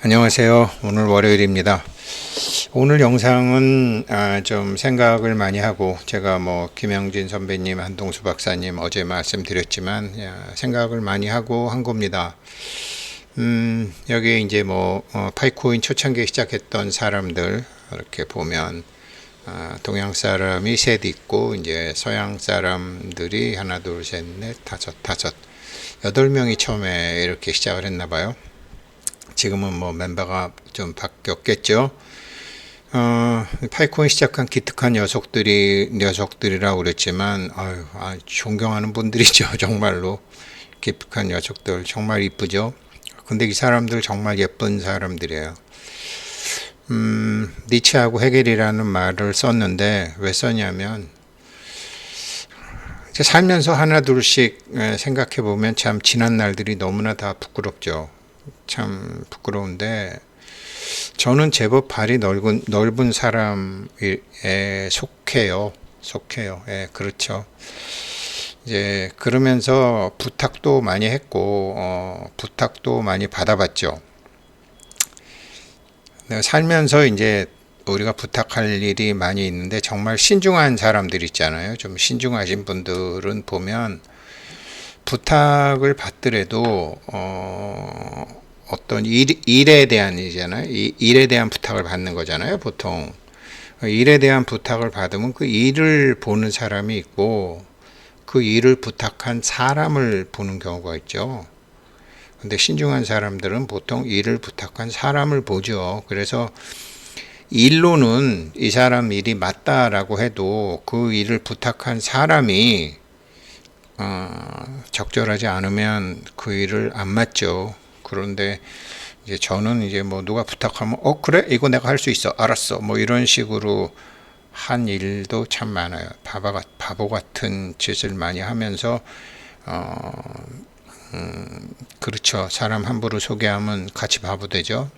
안녕하세요. 오늘 월요일입니다. 오늘 영상은 아, 좀 생각을 많이 하고 제가 뭐 김영진 선배님, 한동수 박사님 어제 말씀드렸지만 야, 생각을 많이 하고 한 겁니다. 음, 여기 이제 뭐 어, 파이코인 초창기에 시작했던 사람들 이렇게 보면 아, 동양 사람이 셋 있고 이제 서양 사람들이 하나 둘 셋 넷 다섯 다섯 여덟 명이 처음에 이렇게 시작을 했나 봐요. 지금은 뭐 멤버가 좀 바뀌었겠죠. 어, 파이콘 시작한 기특한 녀석들이 녀석들이라고 그랬지만 아유, 아, 존경하는 분들이죠 정말로 기특한 녀석들 정말 이쁘죠. 근데 이 사람들 정말 예쁜 사람들이에요. 음, 니체하고 헤겔이라는 말을 썼는데 왜 썼냐면 살면서 하나 둘씩 생각해 보면 참 지난 날들이 너무나 다 부끄럽죠. 참 부끄러운데 저는 제법 발이 넓은 넓은 사람에 속해요. 속해요. 예, 그렇죠. 이제 그러면서 부탁도 많이 했고 어, 부탁도 많이 받아봤죠. 살면서 이제 우리가 부탁할 일이 많이 있는데 정말 신중한 사람들 있잖아요. 좀 신중하신 분들은 보면 부탁을 받더라도 어, 어떤 일, 일에 대한 일이잖아요. 이, 일에 대한 부탁을 받는 거잖아요. 보통 일에 대한 부탁을 받으면 그 일을 보는 사람이 있고 그 일을 부탁한 사람을 보는 경우가 있죠. 근데 신중한 사람들은 보통 일을 부탁한 사람을 보죠. 그래서 일로는 이 사람 일이 맞다라고 해도 그 일을 부탁한 사람이 어, 적절하지 않으면 그 일을 안 맞죠. 그런데 이제 저는 이제 뭐 누가 부탁하면 어 그래 이거 내가 할 수 있어 알았어 뭐 이런 식으로 한 일도 참 많아요. 바보, 바보 같은 짓을 많이 하면서 어, 음, 그렇죠. 사람 함부로 소개하면 같이 바보 되죠.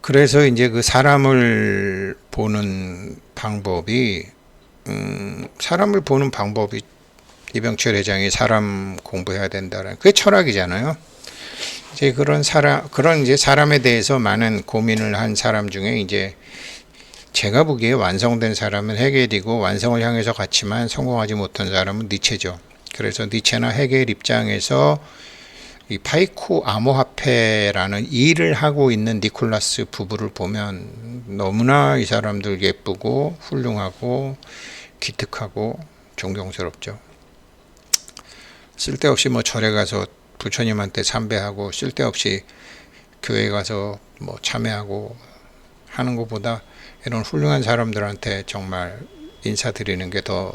그래서 이제 그 사람을 보는 방법이 음, 사람을 보는 방법이 이병철 회장이 사람 공부해야 된다는 그게 철학이잖아요. 이제 그런 사람 그런 이제 사람에 대해서 많은 고민을 한 사람 중에 이제 제가 보기에 완성된 사람은 헤겔이고 완성을 향해서 갔지만 성공하지 못한 사람은 니체죠. 그래서 니체나 헤겔 입장에서 이 파이코 암호화폐라는 일을 하고 있는 니콜라스 부부를 보면 너무나 이 사람들 예쁘고 훌륭하고 기특하고 존경스럽죠. 쓸데없이 뭐 절에 가서 부처님한테 참배하고 쓸데없이 교회 가서 뭐 참여하고 하는 것보다 이런 훌륭한 사람들한테 정말 인사드리는 게 더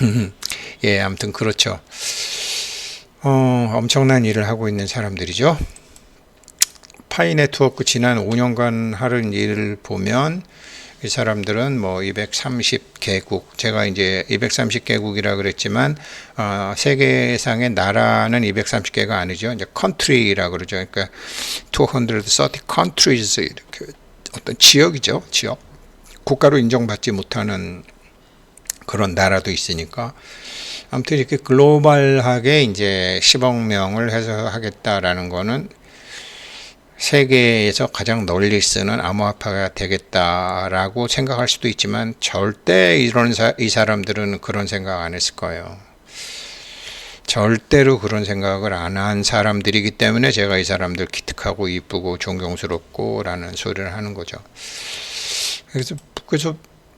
예, 아무튼 그렇죠. 어, 엄청난 일을 하고 있는 사람들이죠. 파이 네트워크 지난 5년간 하는 일을 보면 이 사람들은 뭐 230개국, 제가 이제 230개국이라 그랬지만 어, 세계상의 나라는 230개가 아니죠. 이제 country라 그러죠. 그러니까 230 countries 이렇게 어떤 지역이죠. 지역. 국가로 인정받지 못하는 그런 나라도 있으니까 아무튼 이렇게 글로벌하게 이제 10억 명을 해서 하겠다라는 거는 세계에서 가장 널리 쓰는 암호화폐가 되겠다라고 생각할 수도 있지만 절대 이런 사, 이 사람들은 그런 생각 안 했을 거예요. 절대로 그런 생각을 안 한 사람들이기 때문에 제가 이 사람들 기특하고 이쁘고 존경스럽고라는 소리를 하는 거죠. 그래서 그래서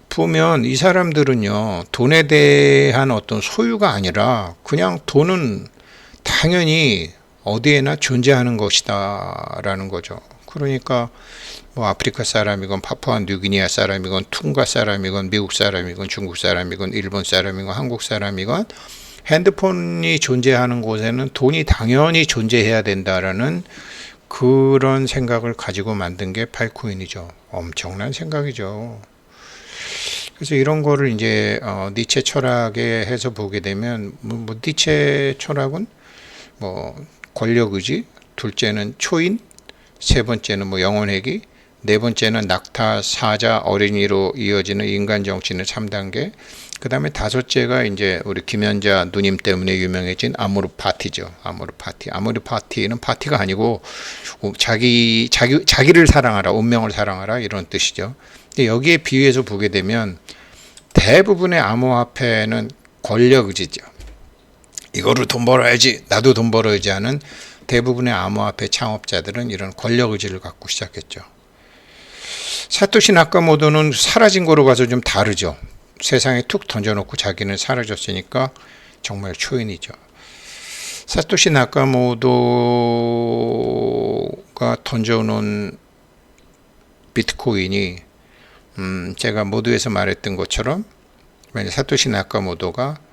보면 이 사람들은요 돈에 대한 어떤 소유가 아니라 그냥 돈은 당연히 어디에나 존재하는 것이다라는 거죠. 그러니까 뭐 아프리카 사람이건 파푸아 뉴기니아 사람이건 퉁가 사람이건 미국 사람이건 중국 사람이건 일본 사람이건 한국 사람이건 핸드폰이 존재하는 곳에는 돈이 당연히 존재해야 된다라는 그런 생각을 가지고 만든 게 팔코인이죠. 엄청난 생각이죠. 그래서 이런 거를 이제 어, 니체 철학에 해서 보게 되면 뭐, 뭐 니체 철학은 뭐 권력 의지, 둘째는 초인, 세 번째는 뭐 영혼회기, 네 번째는 낙타, 사자, 어린이로 이어지는 인간 정치는 3단계, 그 다음에 다섯째가 이제 우리 김연자 누님 때문에 유명해진 아모르 파티죠. 아모르 파티. 아모르 파티는 파티가 아니고 자기 자기 자기를 사랑하라, 운명을 사랑하라 이런 뜻이죠. 근데 여기에 비유해서 보게 되면 대부분의 암호화폐는 권력 의지죠. 이거를 돈 벌어야지, 나도 돈 벌어야지 하는 대부분의 암호화폐 창업자들은 이런 권력 의지를 갖고 시작했죠. 사토시 나카모토는 사라진 거로 가서 좀 다르죠. 세상에 툭 던져놓고 자기는 사라졌으니까 정말 초인이죠. 사토시 나카모토가 던져놓은 비트코인이 음, 제가 모두에서 말했던 것처럼 사토시 나카모토가 어,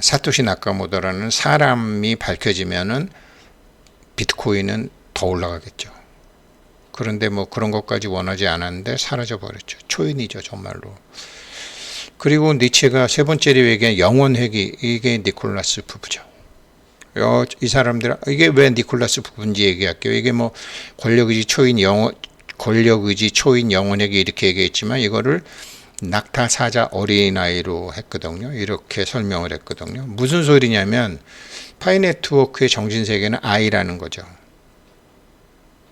사토시 나카모토라는 사람이 밝혀지면은 비트코인은 더 올라가겠죠. 그런데 뭐 그런 것까지 원하지 않았는데 사라져 버렸죠. 초인이죠, 정말로. 그리고 니체가 세 번째로 얘기한 영원 회귀 이게 니콜라스 부부죠. 어, 이 사람들 이게 왜 니콜라스 부부인지 얘기할게요. 이게 뭐 권력의지 초인 영원 권력의지 초인 영원 회귀 이렇게 얘기했지만 이거를 낙타 사자 어린아이로 했거든요. 이렇게 설명을 했거든요. 무슨 소리냐면 파이 네트워크의 정신세계는 아이라는 거죠.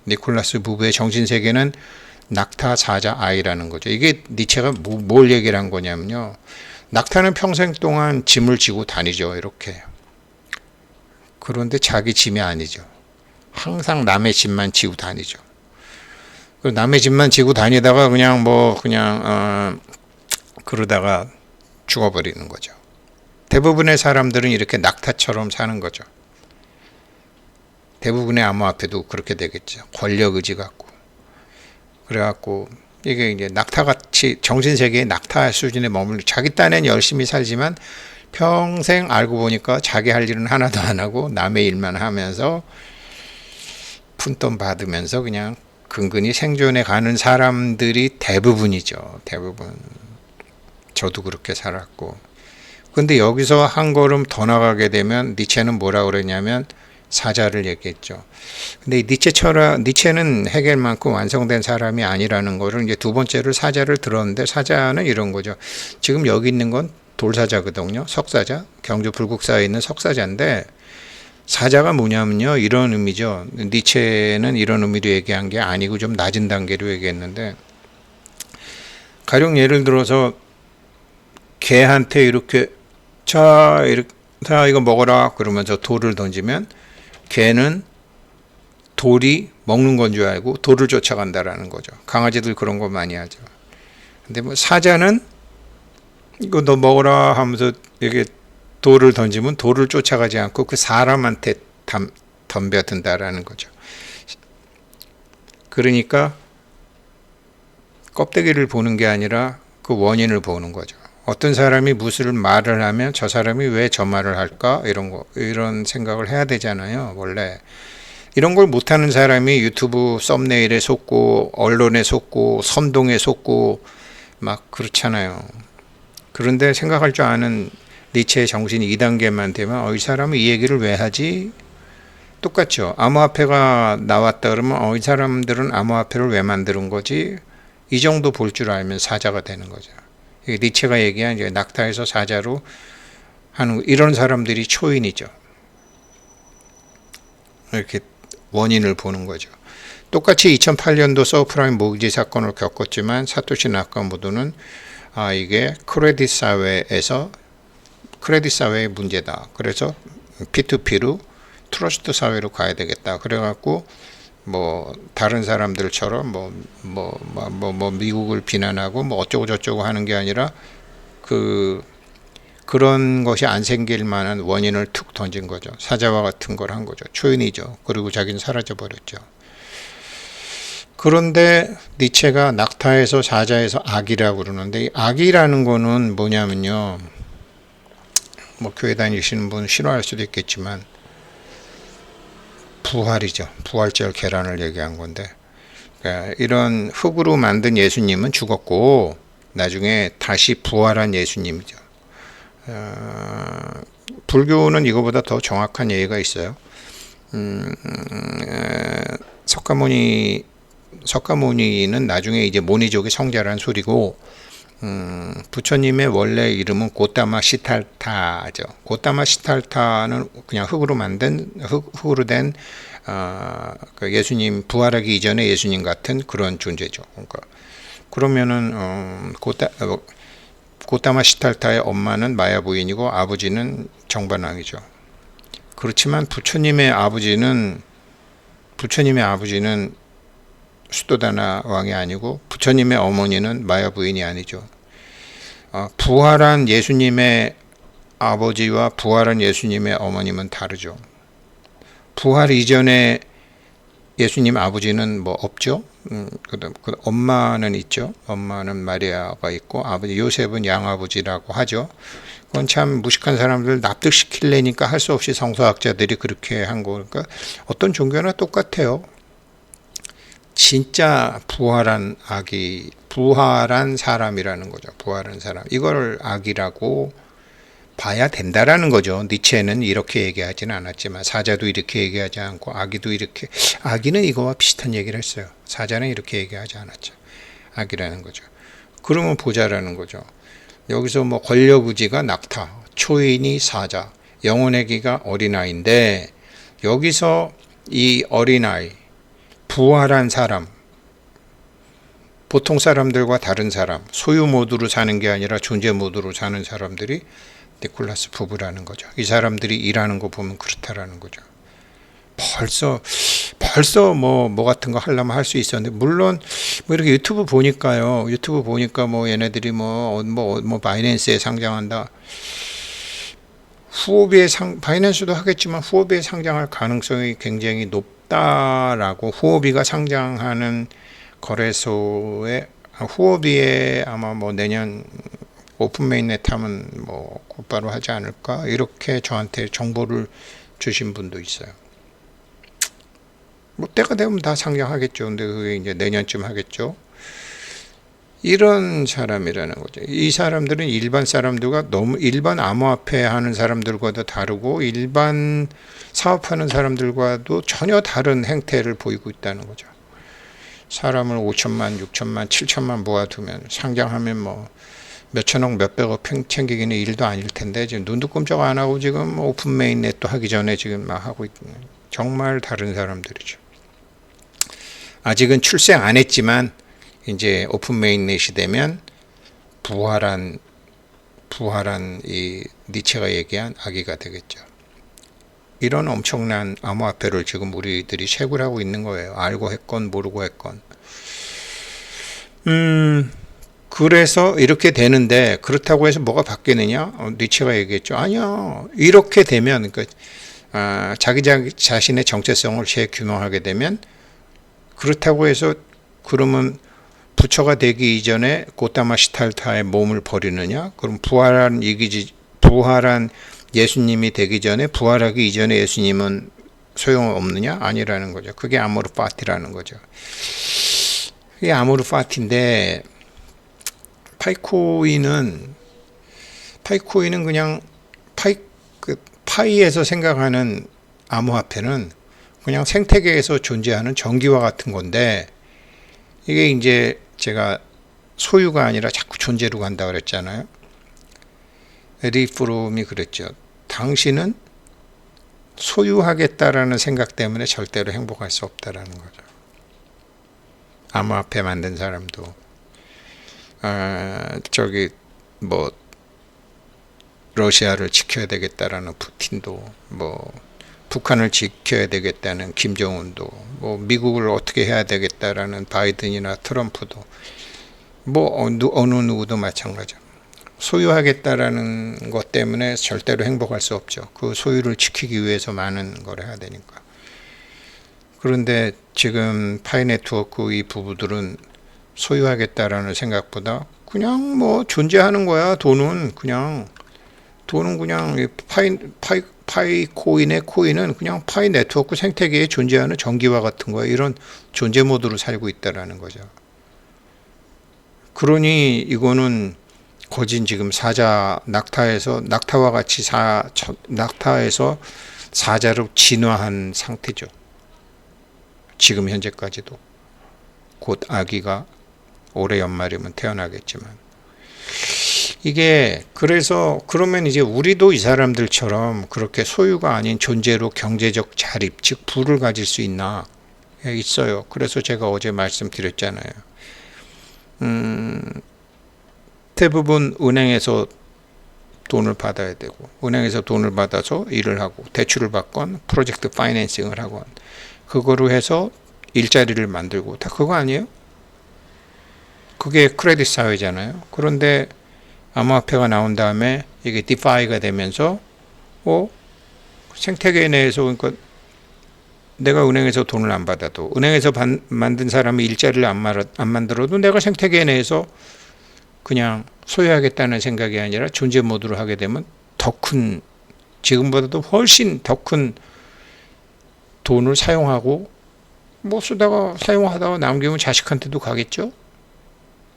니콜라스 부부의 정신세계는 낙타 사자 아이라는 거죠. 이게 니체가 뭐, 뭘 얘기를 한 거냐면요. 낙타는 평생 동안 짐을 지고 다니죠. 이렇게. 그런데 자기 짐이 아니죠. 항상 남의 짐만 지고 다니죠. 남의 짐만 지고 다니다가 그냥 뭐 그냥 어, 그러다가 죽어버리는 거죠. 대부분의 사람들은 이렇게 낙타처럼 사는 거죠. 대부분의 암호화폐도 그렇게 되겠죠. 권력 의지 갖고. 그래갖고 이게 이제 낙타같이 정신세계의 낙타 수준에 머물러 자기 딴엔 열심히 살지만 평생 알고 보니까 자기 할 일은 하나도 안 하고 남의 일만 하면서 푼돈 받으면서 그냥 근근히 생존해 가는 사람들이 대부분이죠. 대부분. 저도 그렇게 살았고. 근데 여기서 한 걸음 더 나가게 되면 니체는 뭐라 그러냐면 사자를 얘기했죠. 근데 니체 철학, 니체는 해겔만큼 완성된 사람이 아니라는 거를 이제 두 번째로 사자를 들었는데 사자는 이런 거죠. 지금 여기 있는 건 돌사자거든요. 석사자. 경주 불국사에 있는 석사자인데 사자가 뭐냐면요. 이런 의미죠. 니체는 이런 의미로 얘기한 게 아니고 좀 낮은 단계로 얘기했는데 가령 예를 들어서 개한테 이렇게 자, 이렇게 자, 이거 먹어라. 그러면서 돌을 던지면 개는 돌이 먹는 건 줄 알고 돌을 쫓아간다라는 거죠. 강아지들 그런 거 많이 하죠. 근데 뭐 사자는 이거 너 먹어라 하면서 이게 돌을 던지면 돌을 쫓아가지 않고 그 사람한테 담, 덤벼든다라는 거죠. 그러니까 껍데기를 보는 게 아니라 그 원인을 보는 거죠. 어떤 사람이 무슨 말을 하면 저 사람이 왜 저 말을 할까? 이런 거 이런 생각을 해야 되잖아요 원래. 이런 걸 못하는 사람이 유튜브 썸네일에 속고 언론에 속고 선동에 속고 막 그렇잖아요. 그런데 생각할 줄 아는 니체의 정신이 2단계만 되면 어, 이 사람은 이 얘기를 왜 하지? 똑같죠. 암호화폐가 나왔다 그러면 어, 이 사람들은 암호화폐를 왜 만드는 거지? 이 정도 볼 줄 알면 사자가 되는 거죠 니체가 얘기한 이제 낙타에서 사자로 하는 이런 사람들이 초인이죠. 이렇게 원인을 보는 거죠. 똑같이 2008년도 서프라임 모기지 사건을 겪었지만 사토시 나카모토는 아 이게 크레딧 사회에서 크레딧 사회의 문제다. 그래서 P2P로 트러스트 사회로 가야 되겠다. 그래갖고 뭐 다른 사람들처럼 뭐 뭐 뭐 뭐 뭐 미국을 비난하고 뭐 어쩌고 저쩌고 하는 게 아니라 그 그런 것이 안 생길 만한 원인을 툭 던진 거죠. 사자와 같은 걸 한 거죠. 초인이죠. 그리고 자기는 사라져 버렸죠. 그런데 니체가 낙타에서 사자에서 악이라고 그러는데 이 악이라는 거는 뭐냐면요. 뭐 교회 다니시는 분 싫어할 수도 있겠지만 부활이죠. 부활절 계란을 얘기한 건데 그러니까 이런 흙으로 만든 예수님은 죽었고 나중에 다시 부활한 예수님이죠. 어, 불교는 이거보다 더 정확한 예가 있어요. 음, 석가모니 석가모니는 나중에 이제 모니족의 성자라는 소리고 음, 부처님의 원래 이름은 고타마 시탈타죠. 고타마 시탈타는 그냥 흙으로 만든 흙, 흙으로 된 어, 그 예수님 부활하기 이전에 예수님 같은 그런 존재죠. 그러니까 그러면은 어, 고타 어, 고타마 시탈타의 엄마는 마야 부인이고 아버지는 정반왕이죠. 그렇지만 부처님의 아버지는 부처님의 아버지는 수도다나 왕이 아니고 부처님의 어머니는 마야 부인이 아니죠. 어, 부활한 예수님의 아버지와 부활한 예수님의 어머님은 다르죠. 부활 이전에 예수님 아버지는 뭐 없죠. 음, 그다음 그 엄마는 있죠. 엄마는 마리아가 있고 아버지 요셉은 양아버지라고 하죠. 그건 참 무식한 사람들 납득시킬래니까 할 수 없이 성서학자들이 그렇게 한 거니까 어떤 종교나 똑같아요. 진짜 부활한 아기, 부활한 사람이라는 거죠. 부활한 사람. 이걸 아기라고 봐야 된다라는 거죠. 니체는 이렇게 얘기하지는 않았지만 사자도 이렇게 얘기하지 않고 아기도 이렇게 아기는 이거와 비슷한 얘기를 했어요. 사자는 이렇게 얘기하지 않았죠. 아기라는 거죠. 그러면 보자라는 거죠. 여기서 뭐 권력 의지가 낙타, 초인이 사자, 영혼의 기가 어린아이인데 여기서 이 어린아이 부활한 사람 보통 사람들과 다른 사람 소유 모드로 사는 게 아니라 존재 모드로 사는 사람들이 니콜라스 부부라는 거죠. 이 사람들이 일하는 거 보면 그렇다라는 거죠. 벌써 벌써 뭐 뭐 같은 거 하려면 할 수 있었는데 물론 뭐 이렇게 유튜브 보니까요. 유튜브 보니까 뭐 얘네들이 뭐뭐뭐 뭐, 뭐 바이낸스에 상장한다. 후오비에 상 바이낸스도 하겠지만 후오비에 상장할 가능성이 굉장히 높다라고 후오비가 상장하는 거래소에 후오비에 아마 뭐 내년 오픈 메인넷 하면 뭐 곧바로 하지 않을까 이렇게 저한테 정보를 주신 분도 있어요. 뭐 때가 되면 다 상장하겠죠. 근데 그게 이제 내년쯤 하겠죠. 이런 사람이라는 거죠. 이 사람들은 일반 사람들과 너무 일반 암호화폐 하는 사람들과도 다르고 일반 사업하는 사람들과도 전혀 다른 행태를 보이고 있다는 거죠. 사람을 5천만, 6천만, 7천만 모아두면 상장하면 뭐 몇천억, 몇백억 챙기기는 일도 아닐 텐데 지금 눈도 꼼짝 안 하고 지금 오픈 메인넷도 하기 전에 지금 막 하고 있는 정말 다른 사람들이죠. 아직은 출생 안 했지만 이제 오픈 메인넷이 되면 부활한 부활한 이 니체가 얘기한 아기가 되겠죠. 이런 엄청난 암호화폐를 지금 우리들이 채굴 하고 있는 거예요. 알고 했건 모르고 했건. 음, 그래서 이렇게 되는데 그렇다고 해서 뭐가 바뀌느냐? 어, 니체가 얘기했죠. 아니야. 이렇게 되면 그러니까 아, 자기 자신의 정체성을 재규명하게 되면 그렇다고 해서 그러면 부처가 되기 이전에 고타마 시탈타의 몸을 버리느냐? 그럼 부활한 이기지 부활한 예수님이 되기 전에 부활하기 이전에 예수님은 소용없느냐? 아니라는 거죠. 그게 아모르 파티라는 거죠. 그게 아모르 파티인데 파이코인은 파이코인은 그냥 파이 그 파이에서 생각하는 암호화폐는 그냥 생태계에서 존재하는 전기와 같은 건데 이게 이제 제가 소유가 아니라 자꾸 존재로 간다 그랬잖아요. 에리프롬이 그랬죠. 당신은 소유하겠다라는 생각 때문에 절대로 행복할 수 없다라는 거죠. 암호화폐 만든 사람도 아, 저기 뭐 러시아를 지켜야 되겠다라는 푸틴도 뭐 북한을 지켜야 되겠다는 김정은도 뭐 미국을 어떻게 해야 되겠다라는 바이든이나 트럼프도 뭐 어느, 누구도 마찬가지. 소유하겠다라는 것 때문에 절대로 행복할 수 없죠. 그 소유를 지키기 위해서 많은 걸 해야 되니까. 그런데 지금 파이 네트워크 이 부부들은 소유하겠다라는 생각보다 그냥 뭐 존재하는 거야. 돈은 그냥 돈은 그냥 파이 파이 파이 코인의 코인은 그냥 파이 네트워크 생태계에 존재하는 전기와 같은 거야. 이런 존재 모드로 살고 있다라는 거죠. 그러니 이거는 거진 지금 사자 낙타에서 낙타와 같이 사 낙타에서 사자로 진화한 상태죠. 지금 현재까지도 곧 아기가 올해 연말이면 태어나겠지만 이게 그래서 그러면 이제 우리도 이 사람들처럼 그렇게 소유가 아닌 존재로 경제적 자립 즉 부를 가질 수 있나 예, 있어요. 그래서 제가 어제 말씀드렸잖아요. 음, 대부분 은행에서 돈을 받아야 되고 은행에서 돈을 받아서 일을 하고 대출을 받건 프로젝트 파이낸싱을 하건 그거로 해서 일자리를 만들고 다 그거 아니에요? 그게 크레딧 사회잖아요. 그런데 암호화폐가 나온 다음에 이게 디파이가 되면서 어 생태계 내에서 그러니까 내가 은행에서 돈을 안 받아도 은행에서 반, 만든 사람이 일자리를 안, 말, 안 만들어도 내가 생태계 내에서 그냥 소유하겠다는 생각이 아니라 존재 모드로 하게 되면 더 큰 지금보다도 훨씬 더 큰 돈을 사용하고 뭐 쓰다가 사용하다가 남기면 자식한테도 가겠죠.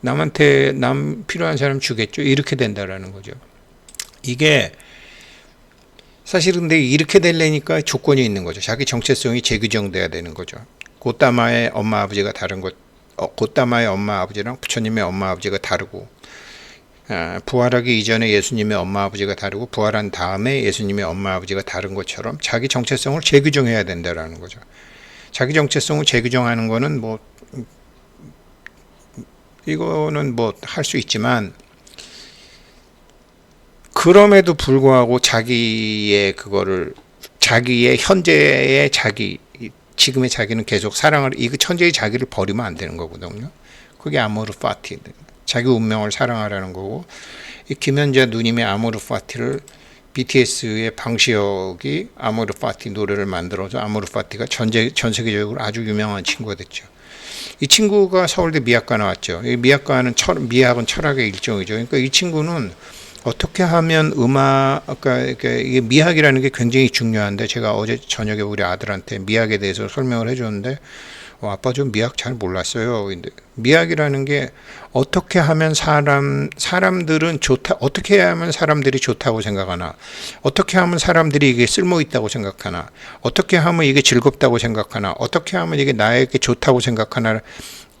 남한테 남 필요한 사람 주겠죠. 이렇게 된다라는 거죠. 이게 사실 근데 이렇게 되려니까 조건이 있는 거죠. 자기 정체성이 재규정돼야 되는 거죠. 고따마의 엄마 아버지가 다른 것, 어, 고따마의 엄마 아버지랑 부처님의 엄마 아버지가 다르고 아, 부활하기 이전에 예수님의 엄마 아버지가 다르고 부활한 다음에 예수님의 엄마 아버지가 다른 것처럼 자기 정체성을 재규정해야 된다라는 거죠. 자기 정체성을 재규정하는 거는 뭐 이거는 뭐 할 수 있지만 그럼에도 불구하고 자기의 그거를 자기의 현재의 자기 지금의 자기는 계속 사랑을 이 천재의 자기를 버리면 안 되는 거거든요. 그게 아모르 파티 자기 운명을 사랑하라는 거고 이 김현자 누님의 아모르 파티를 BTS의 방시혁이 아모르 파티 노래를 만들어서 아모르 파티가 전제, 전 세계적으로 아주 유명한 친구가 됐죠. 이 친구가 서울대 미학과 나왔죠. 이 미학과는 철, 미학은 철학의 일종이죠. 그러니까 이 친구는 어떻게 하면 음악, 아까 이게 미학이라는 게 굉장히 중요한데 제가 어제 저녁에 우리 아들한테 미학에 대해서 설명을 해줬는데 어, 아빠 좀 미학 잘 몰랐어요. 근데 미학이라는 게 어떻게 하면 사람 사람들은 좋다 어떻게 하면 사람들이 좋다고 생각하나? 어떻게 하면 사람들이 이게 쓸모 있다고 생각하나? 어떻게 하면 이게 즐겁다고 생각하나? 어떻게 하면 이게 나에게 좋다고 생각하나?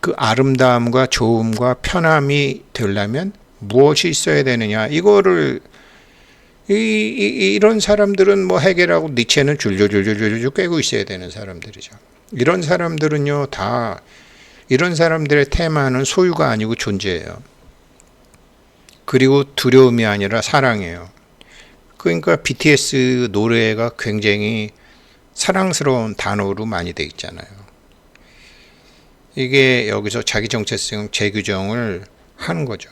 그 아름다움과 좋음과 편함이 되려면 무엇이 있어야 되느냐? 이거를 이, 이, 이런 사람들은 뭐 해결하고 니체는 줄줄줄줄줄 꿰고 있어야 되는 사람들이죠. 이런 사람들은요 다 이런 사람들의 테마는 소유가 아니고 존재예요. 그리고 두려움이 아니라 사랑이에요. 그러니까 BTS 노래가 굉장히 사랑스러운 단어로 많이 돼 있잖아요. 이게 여기서 자기 정체성 재규정을 하는 거죠.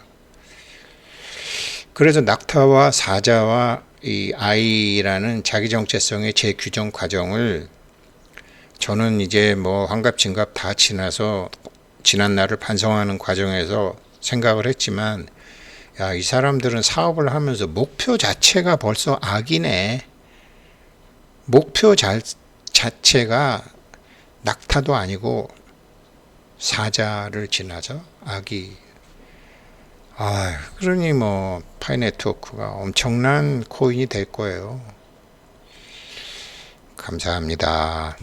그래서 낙타와 사자와 이 아이라는 자기 정체성의 재규정 과정을 저는 이제 뭐 환갑 진갑 다 지나서 지난 날을 반성하는 과정에서 생각을 했지만 야, 이 사람들은 사업을 하면서 목표 자체가 벌써 악이네. 목표 자, 자체가 낙타도 아니고 사자를 지나서 악이 아, 그러니 뭐 파이 네트워크가 엄청난 코인이 될 거예요. 감사합니다.